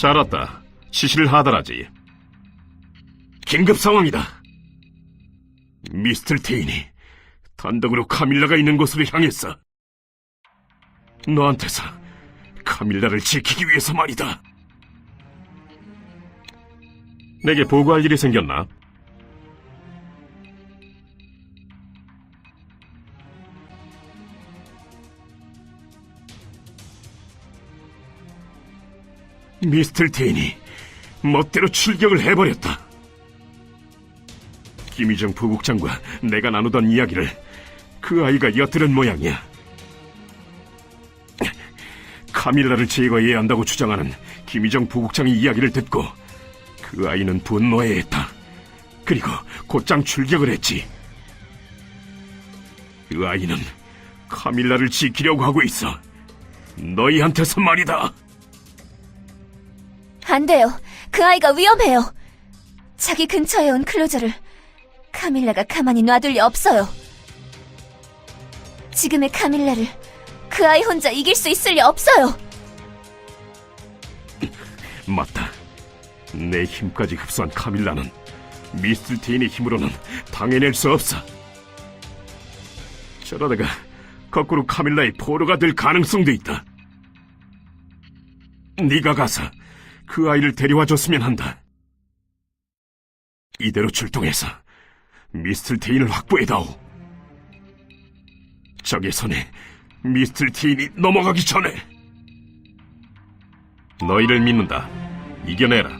잘 왔다. 지시를 하더라지. 긴급 상황이다. 미스틀 테인이 단독으로 카밀라가 있는 곳으로 향했어. 너한테서 카밀라를 지키기 위해서 말이다. 내게 보고할 일이 생겼나? 미스틀 테인이 멋대로 출격을 해버렸다. 김희정 부국장과 내가 나누던 이야기를 그 아이가 엿들은 모양이야. 카밀라를 제거해야 한다고 주장하는 김희정 부국장의 이야기를 듣고 그 아이는 분노해 했다. 그리고 곧장 출격을 했지. 그 아이는 카밀라를 지키려고 하고 있어. 너희한테서 말이다. 안 돼요. 그 아이가 위험해요. 자기 근처에 온 클로저를 카밀라가 가만히 놔둘 리 없어요. 지금의 카밀라를 그 아이 혼자 이길 수 있을 리 없어요. 맞다. 내 힘까지 흡수한 카밀라는 미스틀 테인의 힘으로는 당해낼 수 없어. 저러다가 거꾸로 카밀라의 포로가 될 가능성도 있다. 네가 가서 그 아이를 데려와 줬으면 한다. 이대로 출동해서 미스틀 테인을 확보해다오. 적의 손에 미스틀 테인이 넘어가기 전에. 너희를 믿는다. 이겨내라.